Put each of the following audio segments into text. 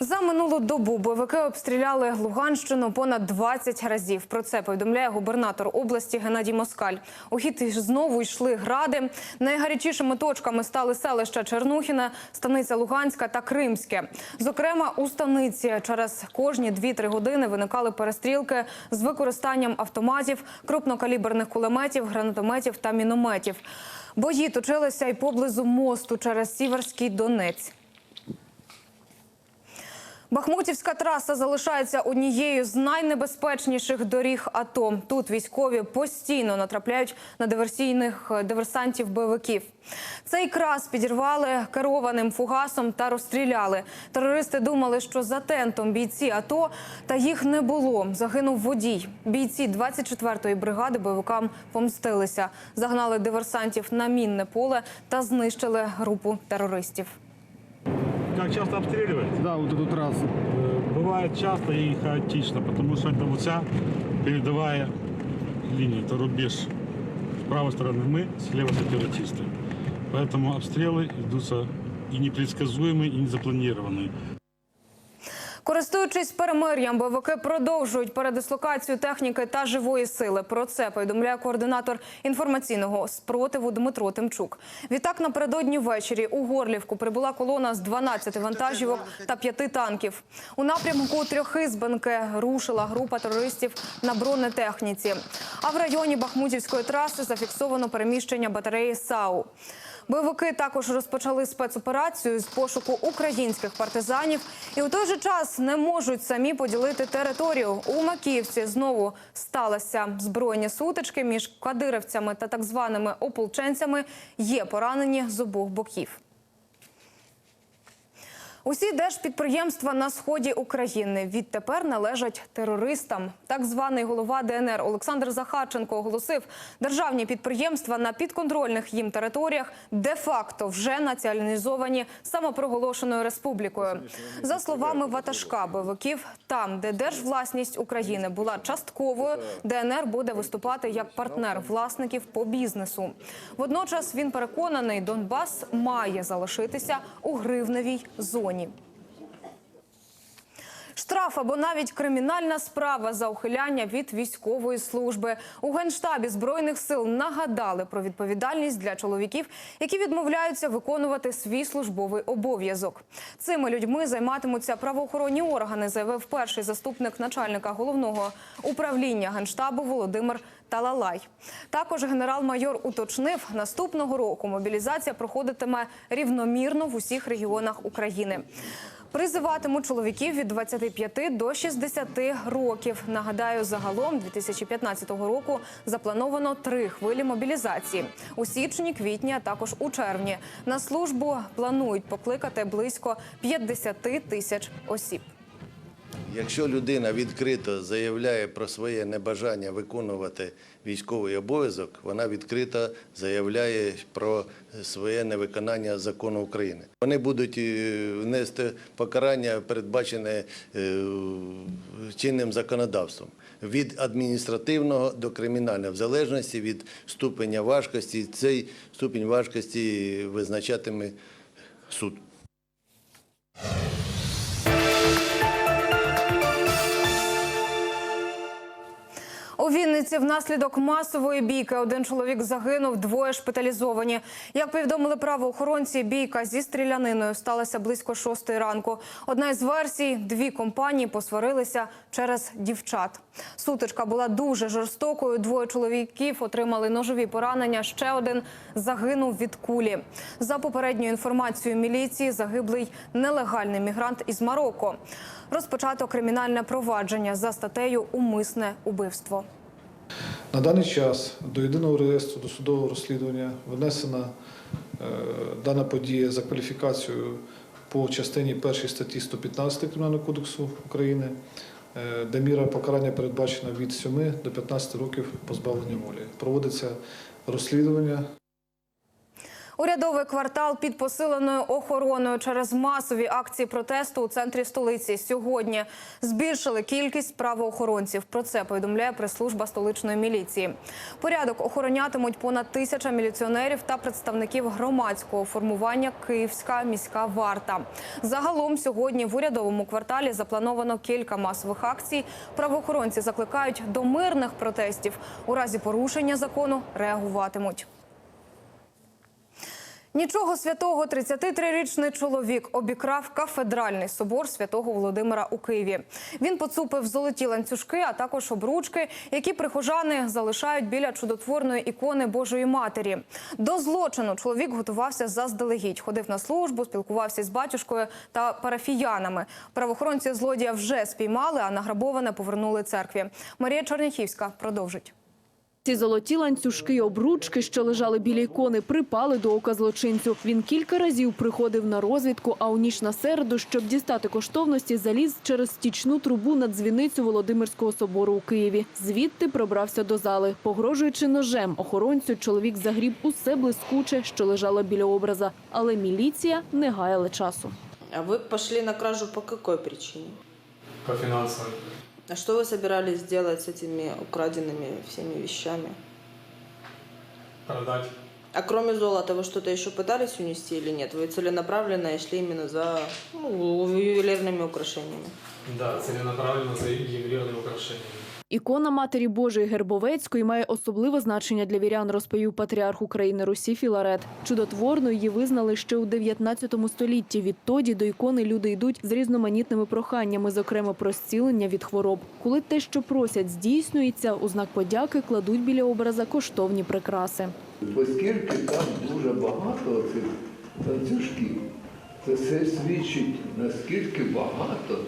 За минулу добу бойовики обстріляли Луганщину понад 20 разів. Про це повідомляє губернатор області Геннадій Москаль. У хід знову йшли гради. Найгарячішими точками стали селища Чернухіне, станиця Луганська та Кримське. Зокрема, у станиці через кожні 2-3 години виникали перестрілки з використанням автоматів, крупнокаліберних кулеметів, гранатометів та мінометів. Бої точилися й поблизу мосту через Сіверський Донець. Бахмутівська траса залишається однією з найнебезпечніших доріг АТО. Тут військові постійно натрапляють на диверсійних е, диверсантів бойовиків. Цей крас підірвали керованим фугасом та розстріляли. Терористи думали, що за тентом бійці АТО, та їх не було. Загинув водій. Бійці 24-ї бригади бойовикам помстилися, загнали диверсантів на мінне поле та знищили групу терористів. Как часто обстреливают? Да, вот эту трассу. Э, Бывает часто и хаотично, потому что это вот вся передовая линия, это рубеж. С правой стороны мы, с левой сепаратисты. Поэтому обстрелы идутся и непредсказуемые, и незапланированные. Користуючись перемир'ям, бойовики продовжують передислокацію техніки та живої сили. Про це повідомляє координатор інформаційного спротиву Дмитро Тимчук. Відтак напередодні ввечері у Горлівку прибула колона з 12 вантажівок та 5 танків. У напрямку Трьохизбенки рушила група терористів на бронетехніці. А в районі Бахмутівської траси зафіксовано переміщення батареї САУ. Бойовики також розпочали спецоперацію з пошуку українських партизанів і у той же час не можуть самі поділити територію. У Макіївці знову сталися збройні сутички між кадирівцями та так званими ополченцями. Є поранені з обох боків. Усі держпідприємства на сході України відтепер належать терористам. Так званий голова ДНР Олександр Захарченко оголосив, державні підприємства на підконтрольних їм територіях де-факто вже націоналізовані самопроголошеною республікою. За словами Ватажка бойовиків, там, де держвласність України була частковою, ДНР буде виступати як партнер власників по бізнесу. Водночас він переконаний, Донбас має залишитися у гривневій зоні. Штраф або навіть кримінальна справа за ухиляння від військової служби у генштабі збройних сил нагадали про відповідальність для чоловіків, які відмовляються виконувати свій службовий обов'язок. Цими людьми займатимуться правоохоронні органи, заявив перший заступник начальника головного управління генштабу Володимир Талалай. Також генерал-майор уточнив, наступного року мобілізація проходитиме рівномірно в усіх регіонах України. Призиватимуть чоловіків від 25 до 60 років. Нагадаю, загалом 2015 року заплановано три хвилі мобілізації у січні, квітні, а також у червні. На службу планують покликати близько 50 тисяч осіб. Якщо людина відкрито заявляє про своє небажання виконувати військовий обов'язок, вона відкрито заявляє про своє невиконання закону України. Вони будуть е, нести покарання, передбачене е, чинним законодавством від адміністративного до кримінального, в залежності від ступеня важкості. Цей ступінь важкості визначатиме суд. У Вінниці внаслідок масової бійки один чоловік загинув, двоє шпиталізовані. Як повідомили правоохоронці, бійка зі стріляниною сталася близько шостої ранку. Одна із версій дві компанії посварилися через дівчат. Сутичка була дуже жорстокою. Двоє чоловіків отримали ножові поранення. Ще один загинув від кулі. За попередньою інформацією міліції, загиблий нелегальний мігрант із Марокко. Розпочато кримінальне провадження за статтею Умисне убивство. На даний час до єдиного реєстру досудового розслідування внесена е, дана подія за кваліфікацією по частині 1 статті 115 Кримінального кодексу України, е, де міра покарання передбачена від 7 до 15 років позбавлення волі. Проводиться розслідування Урядовий квартал під посиленою охороною через масові акції протесту у центрі столиці. Сьогодні збільшили кількість правоохоронців. Про це повідомляє прес-служба столичної міліції. Порядок охоронятимуть понад тисяча міліціонерів та представників громадського формування Київська міська варта. Загалом сьогодні в урядовому кварталі заплановано кілька масових акцій. Правоохоронці закликають до мирних протестів. У разі порушення закону реагуватимуть. Нічого святого 33-річний чоловік обікрав кафедральний собор святого Володимира у Києві. Він поцупив золоті ланцюжки, а також обручки, які прихожани залишають біля чудотворної ікони Божої Матері. До злочину чоловік готувався заздалегідь, ходив на службу, спілкувався з батюшкою та парафіянами. Правоохоронці злодія вже спіймали, а награбоване повернули церкві. Марія Черняхівська продовжить. Ці золоті ланцюжки й обручки, що лежали біля ікони, припали до ока злочинцю. Він кілька разів приходив на розвідку, а у ніч на середу, щоб дістати коштовності, заліз через стічну трубу на дзвіницю Володимирського собору у Києві. Звідти пробрався до зали. Погрожуючи ножем охоронцю, чоловік загріб усе блискуче, що лежало біля образа. Але міліція не гаяла часу. А вы пошли на кражу по какой причине? По финансовым. А что вы собирались сделать с этими украденными всеми вещами? Продать. А кроме золота вы что-то еще пытались унести или нет? Вы целенаправленно шли именно за ну, ювелирными украшениями? Да, целенаправленно за ювелирными украшениями. Ікона Матері Божої Гербовецької має особливе значення для вірян, розповів патріарх України Русі Філарет. Чудотворною її визнали ще у 19 столітті. Відтоді до ікони люди йдуть з різноманітними проханнями, зокрема про зцілення від хвороб. Коли те, що просять, здійснюється, у знак подяки кладуть біля образа коштовні прикраси. Оскільки там дуже багато цих ланцюжків, це все свідчить, наскільки багато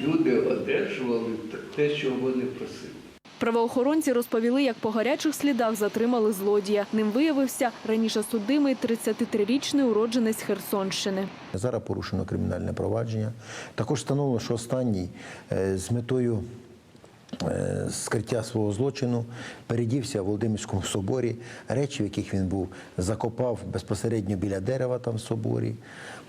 люди одержували те, що вони просили. Правоохоронці розповіли, як по гарячих слідах затримали злодія. Ним виявився раніше судимий 33-річний уродженець Херсонщини. Зараз порушено кримінальне провадження. Також встановлено, що останній е, з метою скриття свого злочину передівся в Володимирському соборі. Речі, в яких він був, закопав безпосередньо біля дерева там в соборі.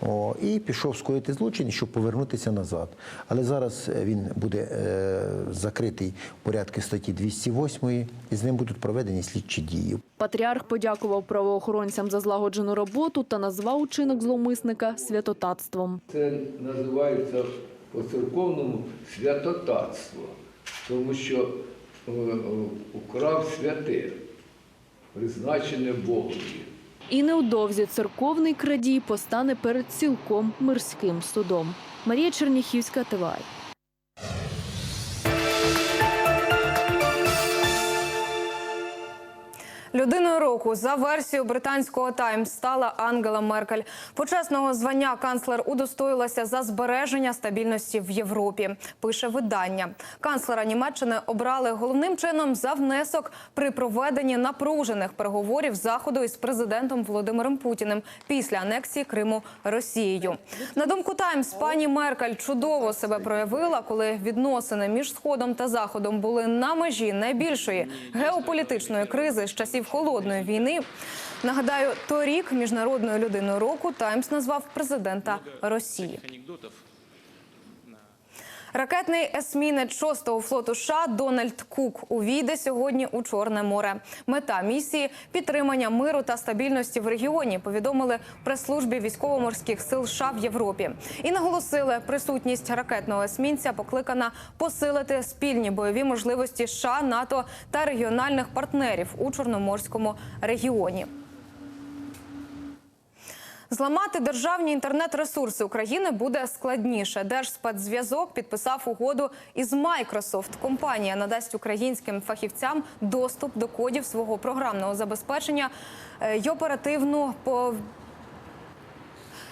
О, і пішов скоїти злочин, щоб повернутися назад. Але зараз е, він буде е, закритий в порядку статті 208 і з ним будуть проведені слідчі дії. Патріарх подякував правоохоронцям за злагоджену роботу та назвав учинок зловмисника святотатством. Це називається по церковному святотатство, тому що е, е, украв святе, призначене Богові. І невдовзі церковний крадій постане перед цілком мирським судом. Марія Черніхівська, ТВАЙ. Людиною року за версією британського Таймс стала Ангела Меркель. Почесного звання канцлер удостоїлася за збереження стабільності в Європі. Пише видання. Канцлера Німеччини обрали головним чином за внесок при проведенні напружених переговорів заходу із президентом Володимиром Путіним після анексії Криму Росією. На думку Таймс, пані Меркель чудово себе проявила, коли відносини між сходом та заходом були на межі найбільшої геополітичної кризи з часів холодної війни. Нагадаю, торік міжнародною людиною року Таймс назвав президента Росії. Ракетний есмінець 6-го флоту США Дональд Кук увійде сьогодні у Чорне море. Мета місії підтримання миру та стабільності в регіоні. Повідомили прес-службі військово-морських сил США в Європі і наголосили, присутність ракетного есмінця покликана посилити спільні бойові можливості США, НАТО та регіональних партнерів у Чорноморському регіоні. Зламати державні інтернет-ресурси України буде складніше. Держспецзв'язок підписав угоду із Microsoft. Компанія надасть українським фахівцям доступ до кодів свого програмного забезпечення е, й оперативну по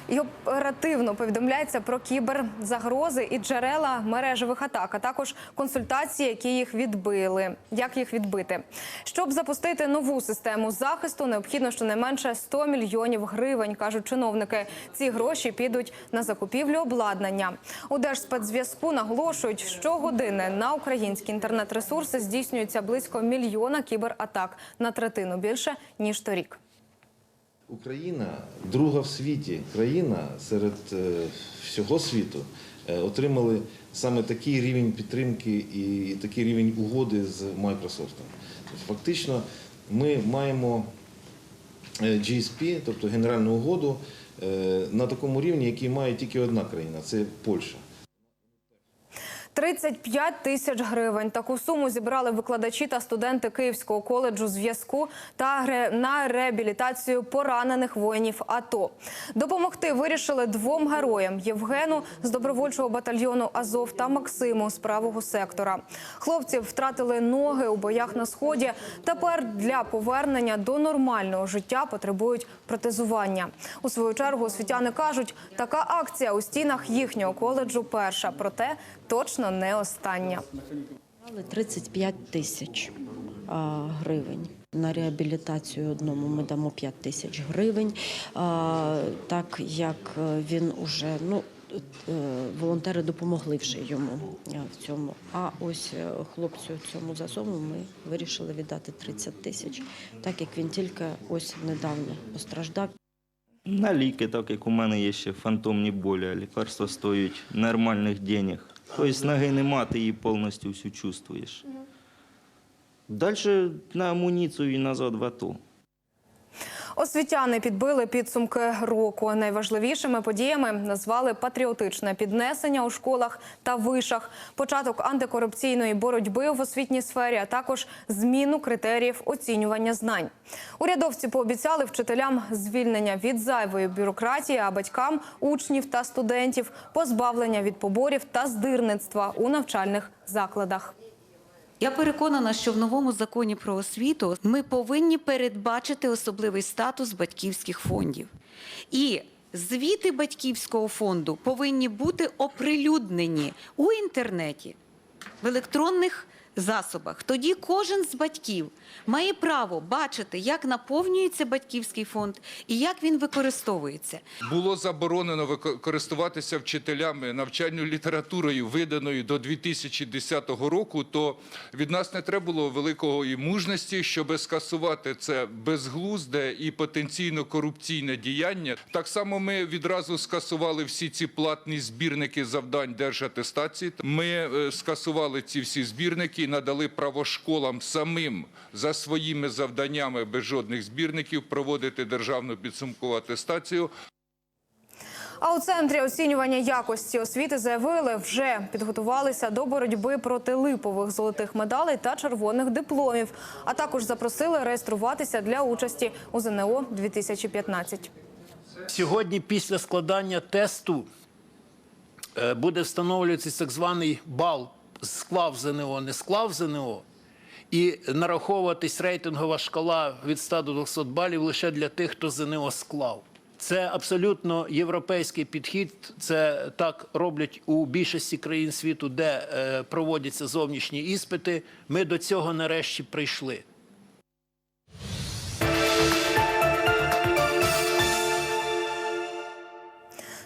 і оперативно повідомляється про кіберзагрози і джерела мережевих атак, а також консультації, які їх відбили. Як їх відбити? Щоб запустити нову систему захисту, необхідно щонайменше 100 мільйонів гривень, кажуть чиновники. Ці гроші підуть на закупівлю обладнання. У Держспецзв'язку наголошують, щогодини на українські інтернет-ресурси здійснюється близько мільйона кібератак на третину більше ніж торік. Україна друга в світі країна серед е, всього світу е, отримали саме такий рівень підтримки і такий рівень угоди з Microsoft. Фактично, ми маємо е, GSP, тобто генеральну угоду, на такому рівні, який має тільки одна країна це Польща. 35 тисяч гривень. Таку суму зібрали викладачі та студенти Київського коледжу зв'язку та на реабілітацію поранених воїнів АТО. Допомогти вирішили двом героям Євгену з добровольчого батальйону Азов та Максиму з правого сектора. Хлопці втратили ноги у боях на сході. Тепер для повернення до нормального життя потребують протезування. У свою чергу освітяни кажуть, така акція у стінах їхнього коледжу перша, проте точно не остання. 35 тисяч гривень. На реабілітацію одному ми дамо 5 тисяч гривень. Так як е, він уже ну. е, Волонтери допомогли вже йому е, в цьому. А ось хлопцю цьому засому ми вирішили віддати 30 тисяч, так як він тільки ось недавно постраждав. На ліки, так як у мене є ще фантомні болі, лікарства стоять нормальних денег. Тобто ноги нема, ти її повністю всю чувствуєш. Далі на амуніцію і назад в АТО. Освітяни підбили підсумки року. Найважливішими подіями назвали патріотичне піднесення у школах та вишах, початок антикорупційної боротьби в освітній сфері, а також зміну критеріїв оцінювання знань. Урядовці пообіцяли вчителям звільнення від зайвої бюрократії, а батькам учнів та студентів позбавлення від поборів та здирництва у навчальних закладах. Я переконана, що в новому законі про освіту ми повинні передбачити особливий статус батьківських фондів. І звіти батьківського фонду повинні бути оприлюднені у інтернеті, в електронних засобах. Тоді кожен з батьків має право бачити, як наповнюється батьківський фонд і як він використовується. Було заборонено користуватися вчителями навчальною літературою, виданою до 2010 року. То від нас не треба було великої мужності, щоб скасувати це безглузде і потенційно корупційне діяння. Так само ми відразу скасували всі ці платні збірники завдань держатестації. Ми е, скасували ці всі збірники надали право школам самим за своїми завданнями без жодних збірників проводити державну підсумкову атестацію. А у центрі оцінювання якості освіти заявили, вже підготувалися до боротьби проти липових золотих медалей та червоних дипломів, а також запросили реєструватися для участі у ЗНО 2015. Сьогодні, після складання тесту, е, буде встановлюватися так званий бал склав ЗНО, не склав ЗНО, і нараховуватись рейтингова шкала від 100 до 200 балів лише для тих, хто ЗНО склав. Це абсолютно європейський підхід. Це так роблять у більшості країн світу, де е, проводяться зовнішні іспити. Ми до цього нарешті прийшли.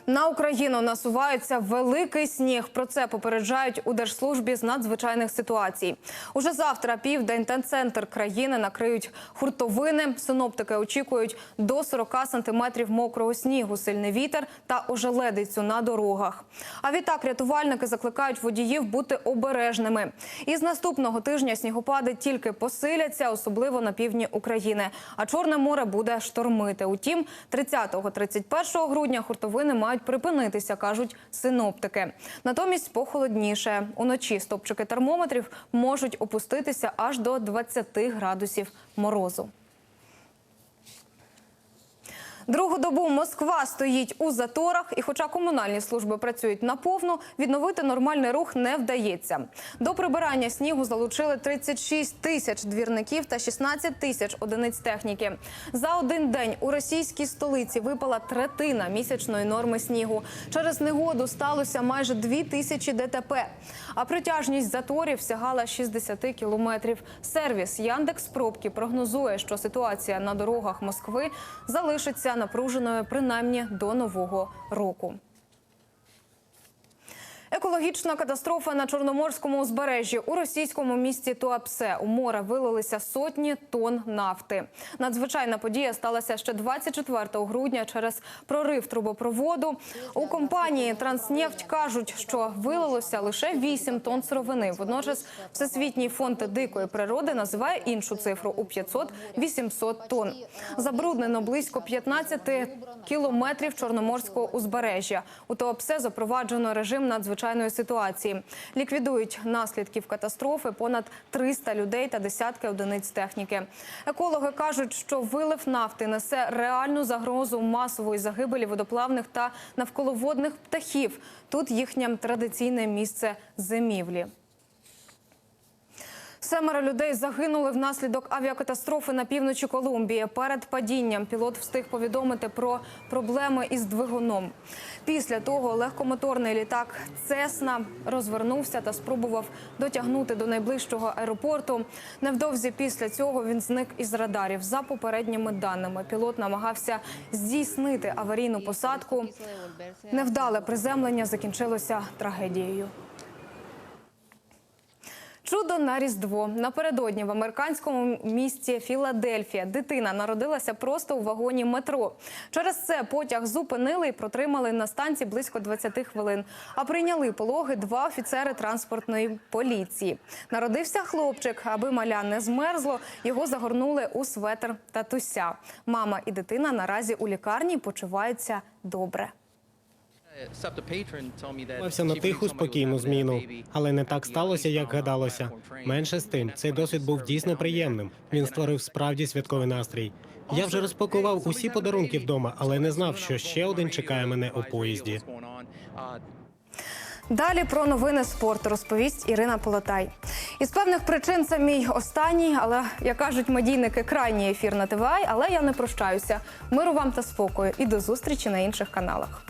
На Україну насувається великий сніг. Про це попереджають у Держслужбі з надзвичайних ситуацій. Уже завтра південь та центр країни накриють хуртовини. Синоптики очікують до 40 сантиметрів мокрого снігу, сильний вітер та ожеледицю на дорогах. А відтак рятувальники закликають водіїв бути обережними. Із наступного тижня снігопади тільки посиляться, особливо на півдні України. А Чорне море буде штормити. Утім, 30-31 грудня хуртовини мають припинитися, кажуть синоптики. Натомість похолодніше. Уночі стопчики термометрів можуть опуститися аж до 20 градусів морозу. Другу добу Москва стоїть у заторах, і хоча комунальні служби працюють наповну, відновити нормальний рух не вдається. До прибирання снігу залучили 36 тисяч двірників та 16 тисяч одиниць техніки. За один день у російській столиці випала третина місячної норми снігу. Через негоду сталося майже 2 тисячі ДТП. А притяжність заторів сягала 60 кілометрів. Сервіс Яндекс Пробки прогнозує, що ситуація на дорогах Москви залишиться напруженою принаймні до нового року. Екологічна катастрофа на Чорноморському узбережжі у російському місті Туапсе. У море вилилися сотні тонн нафти. Надзвичайна подія сталася ще 24 грудня через прорив трубопроводу. У компанії Транснефть кажуть, що вилилося лише 8 тонн сировини. Водночас Всесвітній фонд дикої природи називає іншу цифру у 500-800 тонн. Забруднено близько 15 кілометрів чорноморського узбережжя. У Туапсе запроваджено режим надзвичайної ситуації. Ліквідують наслідків катастрофи понад 300 людей та десятки одиниць техніки. Екологи кажуть, що вилив нафти несе реальну загрозу масової загибелі водоплавних та навколоводних птахів. Тут їхнє традиційне місце зимівлі. Семеро людей загинули внаслідок авіакатастрофи на півночі Колумбії. Перед падінням пілот встиг повідомити про проблеми із двигуном. Після того легкомоторний літак Цесна розвернувся та спробував дотягнути до найближчого аеропорту. Невдовзі після цього він зник із радарів. За попередніми даними, пілот намагався здійснити аварійну посадку. Невдале приземлення закінчилося трагедією. Чудо на Різдво. Напередодні в американському місті Філадельфія дитина народилася просто у вагоні метро. Через це потяг зупинили і протримали на станції близько 20 хвилин. А прийняли пологи два офіцери транспортної поліції. Народився хлопчик, аби маля не змерзло. Його загорнули у светр татуся. Мама і дитина наразі у лікарні почуваються добре. Мався на тиху, спокійну зміну, але не так сталося, як гадалося. Менше з тим, цей досвід був дійсно приємним. Він створив справді святковий настрій. Я вже розпакував усі подарунки вдома, але не знав, що ще один чекає мене у поїзді. Далі про новини спорту розповість Ірина Полотай. Із певних причин це мій останній, але як кажуть медійники, крайній ефір на ТВА, але я не прощаюся. Миру вам та спокою і до зустрічі на інших каналах.